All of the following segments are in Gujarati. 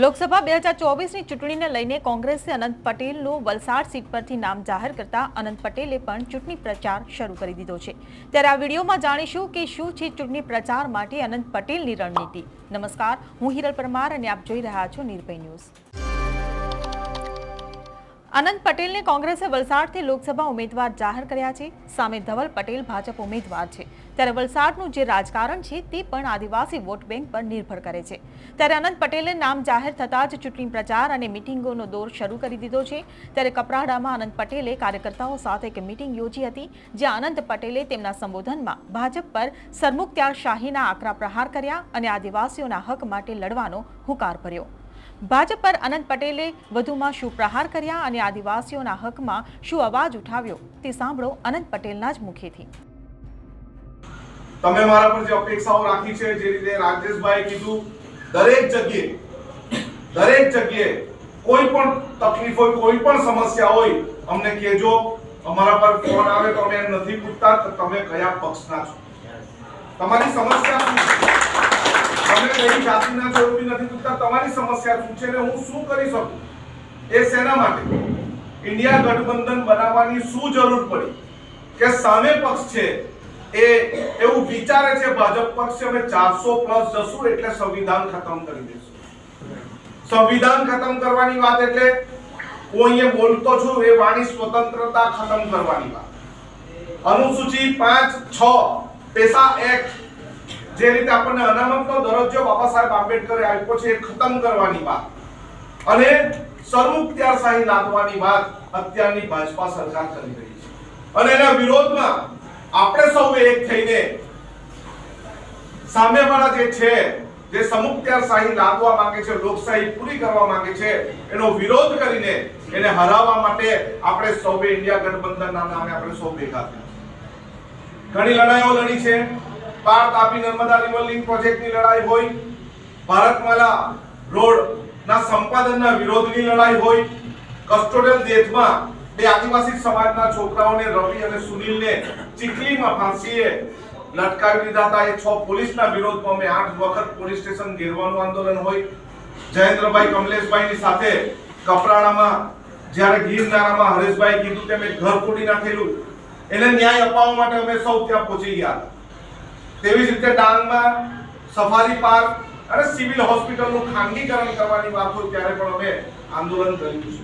લોકસભા બે હજાર ચોવીસની ચૂંટણીને લઈને કોંગ્રેસે અનંત પટેલનું વલસાડ સીટ પરથી નામ જાહેર કરતા અનંત પટેલે પણ ચૂંટણી પ્રચાર શરૂ કરી દીધો છે. ત્યારે આ વિડીયોમાં જાણીશું કે શું છે ચૂંટણી પ્રચાર માટે અનંત પટેલની રણનીતિ. નમસ્કાર, હું હિરલ પરમાર અને આપ જોઈ રહ્યા છો નિર્ભય ન્યૂઝ. અનંત પટેલને કોંગ્રેસે વલસાડથી લોકસભા ઉમેદવાર જાહેર કર્યા છે. સામે ધવલ પટેલ ભાજપ ઉમેદવાર છે. ત્યારે વલસાડનું જે રાજકારણ છે તે પણ આદિવાસી વોટ બેંક પર નિર્ભર કરે છે. ત્યારે અનંત પટેલે નામ જાહેર થતાં જ ચૂંટણી પ્રચાર અને મિટિંગોનો દોર શરૂ કરી દીધો છે. ત્યારે કપરાડામાં અનંત પટેલે કાર્યકર્તાઓ સાથે એક મિટિંગ યોજી હતી, જ્યાં અનંત પટેલે તેમના સંબોધનમાં ભાજપ પર સરમુખત્યાર શાહીના આકરા પ્રહાર કર્યા અને આદિવાસીઓના હક માટે લડવાનો હુંકાર ભર્યો. ભાજપ પર અનંત પટેલે વધુમાં શું પ્રહાર કર્યા અને આદિવાસીઓના હકમાં શું અવાજ ઉઠાવ્યો તે સાંભળો અનંત પટેલના જ મુખેથી. તમે મારા પર જે અપેક્ષાઓ રાખી છે, જે રીતે રાજેશભાઈ કીધું, દરેક જગ્યાએ દરેક જગ્યાએ કોઈ પણ તકલીફ હોય, કોઈ પણ સમસ્યા હોય, અમને કહેજો, અમારા પર ફોન આવે તો અમે નથી પૂછતા તમે કયા પક્ષના છો. તમારી સમસ્યા તમે કઈ જાતિના જરૂરી નથી પૂછતા તમારી સમસ્યા શું છે અને હું શું કરી શકું? એ શેના માટે? ઇન્ડિયા ગઠબંધન બનાવવાની શું જરૂર પડી? કે સામે પક્ષ છે એ, એવું વિચારે છે ભાજપ પક્ષ અમે ચારસો પ્લસ જશું એટલે સંવિધાન ખતમ કરી દેશું. સંવિધાન ખતમ કરવાની વાત એટલે હું અહીંયા બોલતો છું, એ વાણી સ્વતંત્રતા ખતમ કરવાની વાત. અનુસૂચિ પાંચ, છ, પેશા એક્ટ જે રીતે આપણને અનામતનો દરજ્જો બાબા સાહેબ આંબેડકરે આપ્યો છે એ ખતમ કરવાની વાત. અને સરમુખત્યારશાહી લાદવાની વાત અત્યારની ભાજપા સરકાર કરી રહી છે. અને એના વિરોધમાં આપણે સૌએ એક થઈને સામેવાળા જે છે, જે સમુખત્યારશાહી લાદવા માંગે છે, લોકશાહી પૂરી કરવા માંગે છે, એનો વિરોધ કરીને એને હરાવવા માટે આપણે સૌએ ઇન્ડિયા ગઠબંધનના નામે આપણે સૌ ભેગા થયા ઘણી લડાઈઓ લડી છે. પાર તાપી નર્મદા રિવર લિંક પ્રોજેક્ટની લડાઈ હોય, ભારતમાલા રોડ ના સંપાદનના વિરોધની લડાઈ હોય કસ્ટોડિયલ ડેથમાં બે આદિવાસી સમાજના છોકરાઓને રવિ અને સુનિલને ચીખલીમાં ફાંસીએ લટકાવી દીધા હતા. એ છ પોલીસના વિરોધમાં અમે આઠ વખત પોલીસ સ્ટેશન ઘેરવાનું આંદોલન હોય. જયેન્દ્રભાઈ કમલેશભાઈની સાથે કપરાણામાં જ્યારે ગીરનારામાં હરેશભાઈ કીધું તેમ મેં ઘર તોડી નાખેલું. એને ન્યાય અપાવવા માટે અમે સૌ ત્યાં પહોંચી ગયા. તેવી જ રીતે ડાંગમાં સફારી પાર્ક અને સિવિલ હોસ્પિટલનું ખાનગીકરણ કરવાની વાત હોય ત્યારે પણ અમે આંદોલન કર્યું છે.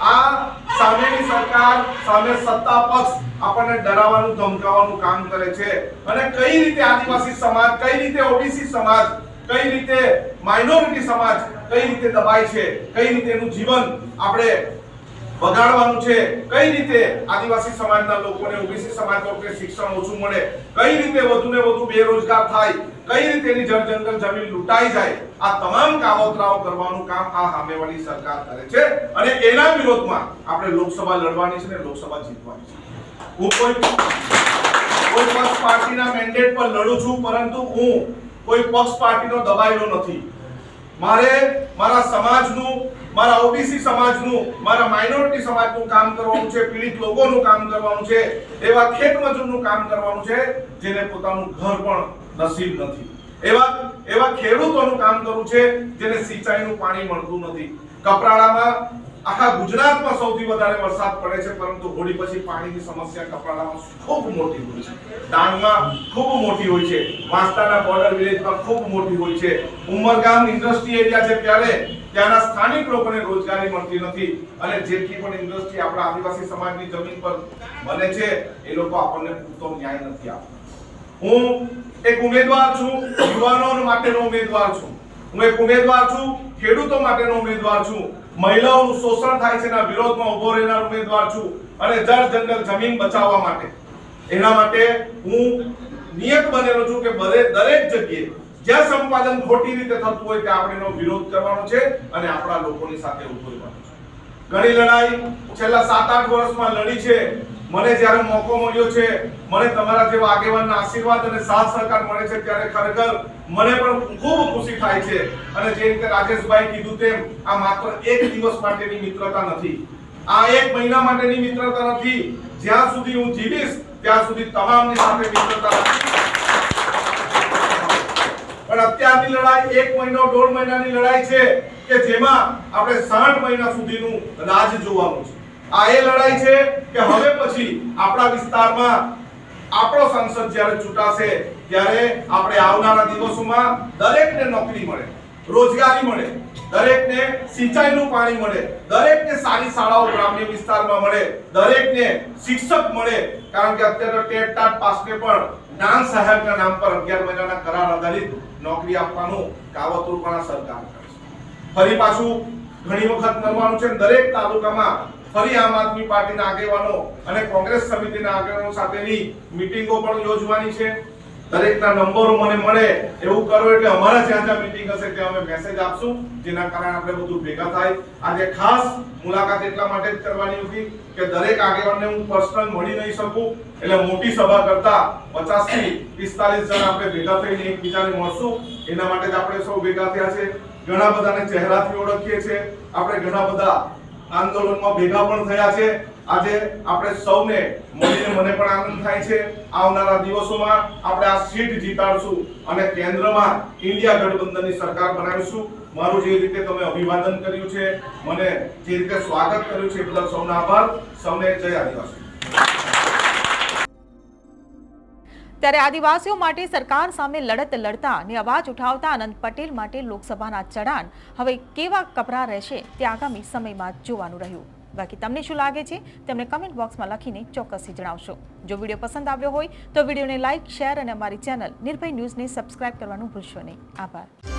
આ સામેની સરકાર, સામે સત્તા પક્ષ આપણને ડરાવવાનું, ધમકાવવાનું કામ કરે છે અને કઈ રીતે આદિવાસી સમાજ, કઈ રીતે ઓબીસી સમાજ, કઈ રીતે માઇનોરિટી સમાજ કઈ રીતે દબાય છે, કઈ રીતે એનું જીવન આપણે બગાડવાનું છે. કઈ રીતે આદિવાસી સમાજના લોકોને ઓબીસી સમાજ લોકોને શિક્ષણ ઓછું મળે? કઈ રીતે વધુ ને વધુ બેરોજગાર થાય? કઈ રીતે એની જળ જમીન લૂંટાઈ જાય? આ તમામ કાવતરાઓ કરવાનું કામ આ સામેવાળી સરકાર કરે છે અને એના વિરોધમાં આપણે લોકસભા લડવાની છે ને લોકસભા જીતવાની છે. હું કોઈ કોઈ પક્ષ પાર્ટીના મેન્ડેટ પર લડું છું, પરંતુ હું કોઈ પક્ષ પાર્ટીનો દબાયેલો નથી. મારે મારા સમાજનું, મારા ઓબીસી સમાજનું, મારા માઇનોરિટી સમાજનું કામ કરવાનું છે, પીડિત લોકોનું કામ કરવાનું છે, એવા ખેત મજૂરનું કામ કરવાનું છે, જેને પોતાનું ઘર પણ નસીબ નથી. એવા એવા ખેડૂતોનું કામ કરવું છે, જેને સિંચાઈનું પાણી મળતું નથી. કપરાડામાં આખા ગુજરાતમાં સૌથી વધારે વરસાદ પડે છે, પરંતુ હોળી પછી પાણીની સમસ્યા કપરાડામાં ખૂબ મોટી હોય છે. ડાંગમાં ખૂબ મોટી હોય છે. વાંસદાના બોર્ડર વિલેજમાં ખૂબ મોટી હોય છે. ઉમરગામ ઇન્ડસ્ટ્રી એરિયા છે ત્યારે ત્યાંના સ્થાનિક લોકોને રોજગારી મળતી નથી. અને જેટલી પણ ઇન્ડસ્ટ્રી આપણા આદિવાસી સમાજની જમીન પર બને છે, એ લોકો આપણને પૂરતો ન્યાય નથી આપતા. હું એક ઉમેદવાર છું યુવાનો માટેનો ઉમેદવાર છું. હું એક ઉમેદવાર છું, ખેડૂતો માટેનો ઉમેદવાર છું. મહિલાઓનું શોષણ થાય છે એના વિરોધમાં ઊભો રહેનાર ઉમેદવાર છું અને જળ જંગલ જમીન બચાવવા માટે. એના માટે હું નિયત બનેલો છું કે દરેક જગ્યાએ જ્યાં સંપાદન ખોટી રીતે થતું હોય ત્યાં આપણે એનો વિરોધ કરવાનો છે અને આપણા લોકોની સાથે ઊભો રહેવાનું છે. ઘણી લડાઈ છેલ્લા સાત આઠ વર્ષમાં લડી છે. મને જ્યારે મોકો મળ્યો છે, મને તમારા જેવા આગેવાનના આશીર્વાદ અને સાથ સહકાર મળે છે ત્યારે ખરેખર મને પણ ખૂબ ખુશી થાય છે. અને જે રીતે રાજેશભાઈ કીધું તેમ, આ માત્ર એક દિવસ માટેની મિત્રતા નથી. આ એક મહિના માટેની મિત્રતા નથી. જ્યાં સુધી હું જીવીશ, ત્યાં સુધી તમામની સાથે મિત્રતા પણ અત્યારની લડાઈ એક મહિનો, દોઢ મહિનાની લડાઈ છે કે જેમાં આપણે સાઠ મહિના સુધીનું રાજ જોવાનું છે. આ એ લડાઈ છે કે હવે પછી આપણા વિસ્તારમાં આપણો સંસદ જ્યારે ચૂંટાશે, ત્યારે આપણે આવનારા દિવસોમાં દરેકને નોકરી મળે, રોજગારી મળે, દરેકને સિંચાઈનું પાણી મળે, દરેકને સારી શાળાઓ ગ્રામ્ય વિસ્તારમાં મળે, દરેકને શિક્ષક મળે. કારણ કે અત્યારે ટેટ ટાટ પાસને પણ જ્ઞાન સહાયકના નામ પર 11 મહિનાના કરાર આધારિત નોકરી આપવાનું કાવતરું પણ સરકાર કરે છે. ફરી પાછું ઘણી વખત કરવાનું છે દરેક તાલુકામાં ફરી આમ આદમી પાર્ટીના આગેવાનો અને કોંગ્રેસ સમિતિના આગેવાનો સાથેની મીટિંગો પણ યોજવાની છે. દરેકના નંબરો મને મળે એવું કરો એટલે અમારા જ્યાં જ્યાં મીટિંગ હશે ત્યાં અમે મેસેજ આપશું, જેના કારણે આપણે બધું ભેગા થાય. આજે ખાસ મુલાકાત એટલા માટે જ કરવાની હતી કે દરેક આગેવાનને હું પર્સનલ મળી નહીં શકું, એટલે મોટી સભા કરતા 50 થી પિસ્તાલીસ જણા આપણે ભેગા થઈને એકબીજાને મળશું. એના માટે જ આપણે સૌ ભેગા થયા છે. ઘણા બધાને ચહેરાથી ઓળખીએ છીએ. આપણે ઘણા બધા આંદોલનમાં ભેગા પણ થયા છે. આજે આપણે સૌને મળીને મને પણ આનંદ થાય છે. આવનારા દિવસોમાં આપણે આ સીટ જીતાડશું અને કેન્દ્રમાં ઇન્ડિયા ગઠબંધનની સરકાર બનાવીશું. મારું જે રીતે તમે અભિવાદન કર્યું છે, મને જે રીતે સ્વાગત કર્યું છે બદલ સૌનો આભાર. સૌને જય આદિવાસી. ત્યારે આદિવાસીઓ માટે સરકાર સામે લડત લડતા અને અવાજ ઉઠાવતા આનંદ પટેલ માટે લોકસભાના ચઢાણ હવે કેવા કપરા રહેશે તે આગામી સમયમાં જોવાનું રહ્યું. બાકી તમને શું લાગે છે તેમને કમેન્ટ બોક્સમાં લખીને ચોક્કસથી જણાવશો. જો વીડિયો પસંદ આવ્યો હોય તો વિડીયોને લાઇક શેર અને અમારી ચેનલ નિર્ભય ન્યૂઝને સબસ્ક્રાઇબ કરવાનું ભૂલશો નહીં. આભાર.